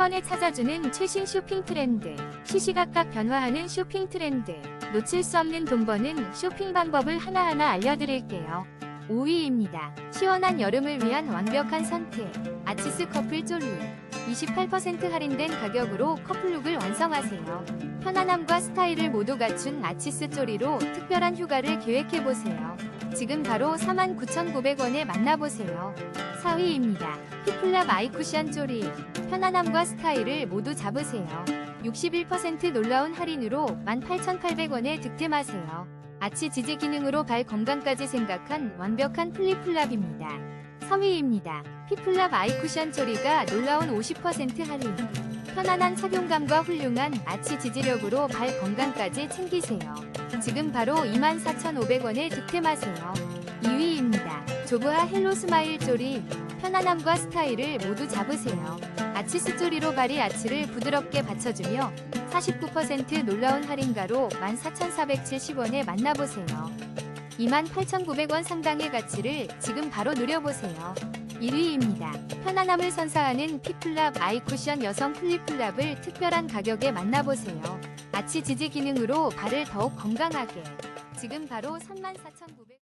번에 찾아주는 최신 쇼핑 트렌드. 시시각각 변화하는 쇼핑 트렌드. 놓칠 수 없는 돈 버는 쇼핑 방법을 하나하나 알려드릴게요. 5위입니다. 시원한 여름을 위한 완벽한 선택. 아치스 커플 쫄리. 28% 할인된 가격으로 커플룩을 완성하세요. 편안함과 스타일을 모두 갖춘 아치스 쪼리로 특별한 휴가를 계획해보세요. 지금 바로 49,900원에 만나보세요. 4위입니다. 피플랍 아이쿠션 쪼리. 편안함과 스타일을 모두 잡으세요. 61% 놀라운 할인으로 18,800원에 득템하세요. 아치 지지 기능으로 발 건강까지 생각한 완벽한 플립플랍입니다. 3위입니다. 피플랍 아이쿠션 쪼리가 놀라운 50% 할인. 편안한 착용감과 훌륭한 아치 지지력으로 발 건강까지 챙기세요. 지금 바로 24,500원에 득템하세요. 2위입니다. 조브하 헬로 스마일 쪼리. 편안함과 스타일을 모두 잡으세요. 아치스 쪼리로 발이 아치를 부드럽게 받쳐주며 49% 놀라운 할인가로 14,470원에 만나보세요. 28,900원 상당의 가치를 지금 바로 누려보세요. 1위입니다. 편안함을 선사하는 피플랍 아이쿠션 여성 플립플랍을 특별한 가격에 만나보세요. 아치 지지 기능으로 발을 더욱 건강하게. 지금 바로 34,900원.